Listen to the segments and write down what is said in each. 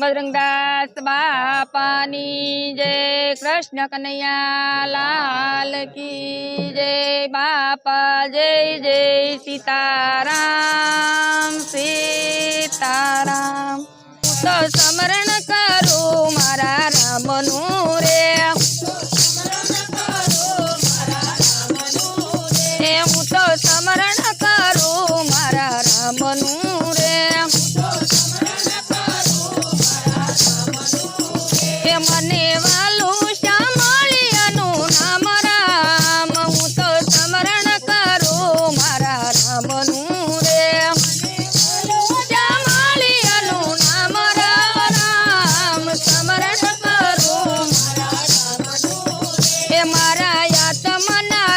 બજરંગદાસ બાપાની જય. કૃષ્ણ કનૈયા લાલ કી જય. બાપા જય જય સીતારામ. મને વાલું શ્યામળિયાનું નામ રામ. તો સ્મરણ કરું મારા રામનું રે. શ્યામળિયાનું રામ રામ. સ્મરણ કરું મારા રામનું રે.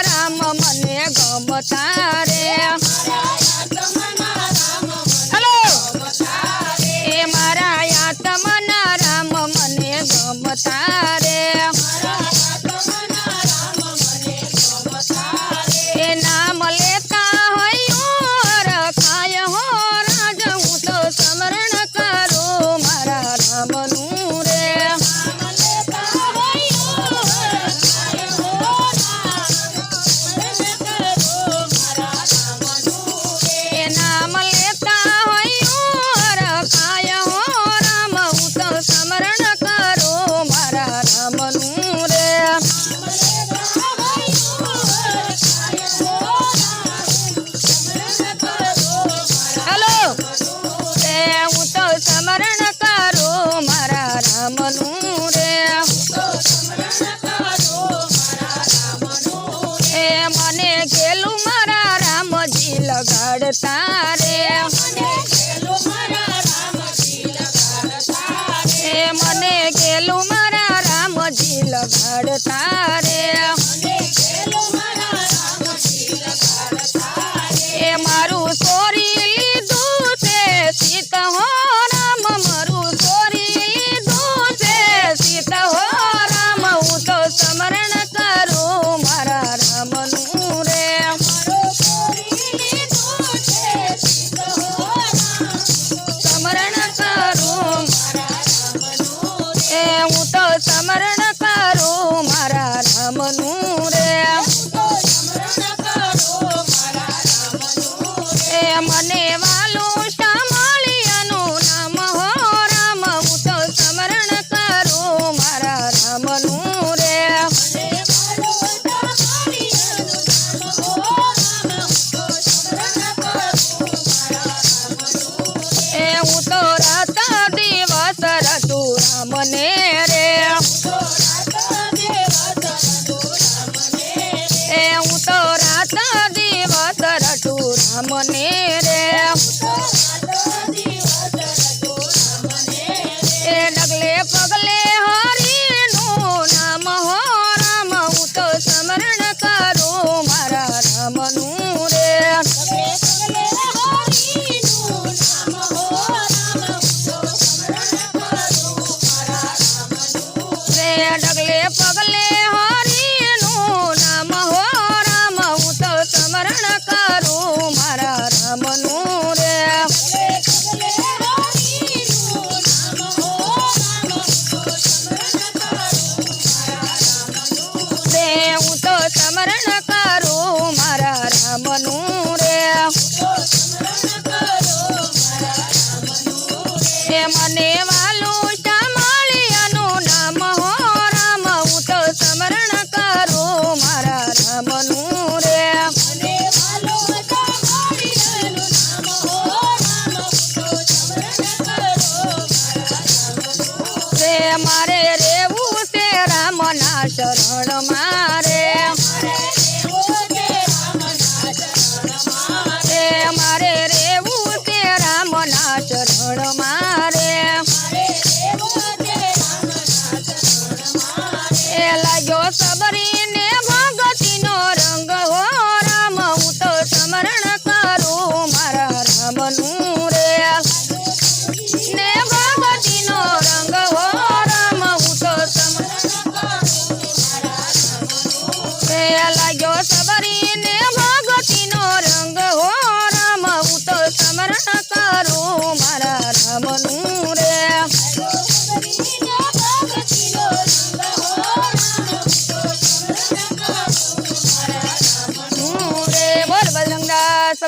રામ, મને ગમતા તારે. મને ગેલું મારા રામજી લગાડતા હું તો સમરણ કરું મારા રામનું રે. એ મને વાલું জীবনে ડગલે પગલે હો મારે રેવું છે રામના શરણ મારે. મારે રેવું છે રામના શરણ મારે. એ લાગ્યો સબરી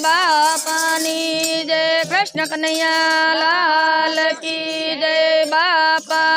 બાપાની જય. કૃષ્ણ કનૈયા લાલ કી જય બાપા.